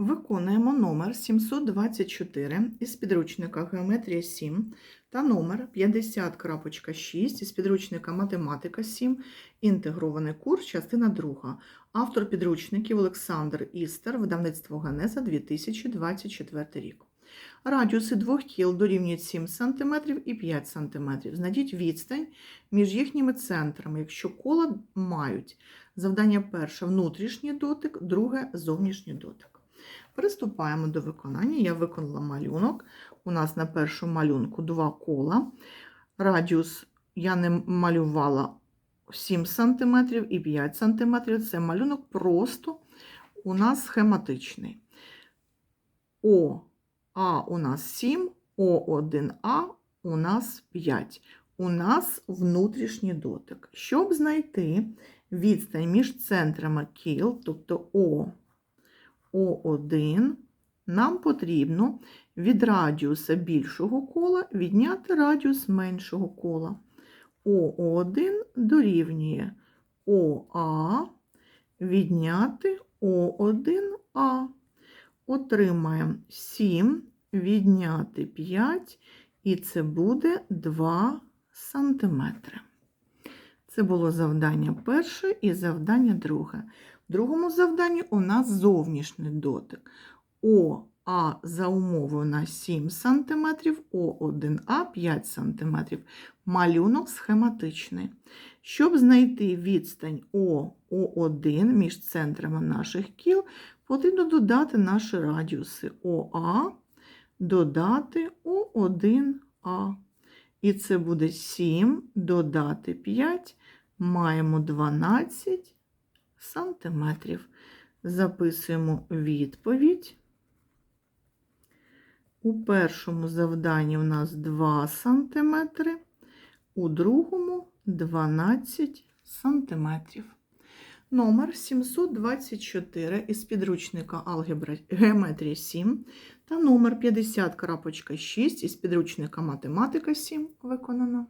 Виконуємо номер 724 із підручника Геометрія 7 та номер 50.6 із підручника Математика 7, інтегрований курс, частина 2. Автор підручників Олександр Істер, видавництво Генеза 2024 рік. Радіуси двох кіл дорівнюють 7 см і 5 см. Знайдіть відстань між їхніми центрами, якщо кола мають завдання перше внутрішній дотик, друге зовнішній дотик. Приступаємо до виконання. Я виконала малюнок. У нас на першому малюнку два кола. Радіус я не малювала 7 см і 5 см. Це малюнок просто у нас схематичний. О, А у нас 7, О1А у нас 5. У нас внутрішній дотик. Щоб знайти відстань між центрами кіл, тобто О, О1, нам потрібно від радіуса більшого кола відняти радіус меншого кола. ОО1 дорівнює ОА відняти О1А. Отримаємо 7 відняти 5, і це буде 2 сантиметри. Це було завдання перше і завдання друге. В другому завданні у нас зовнішній дотик. О, А за умовою на 7 см, О1А 5 см. Малюнок схематичний. Щоб знайти відстань О, О1 між центрами наших кіл, потрібно додати наші радіуси ОА, додати О1А. І це буде 7 додати 5, маємо 12 сантиметрів. Записуємо відповідь. У першому завданні у нас 2 сантиметри, у другому 12 сантиметрів. Номер 724 із підручника Алгебра Геометрія 7 та номер 50.6 із підручника Математика 7 виконано.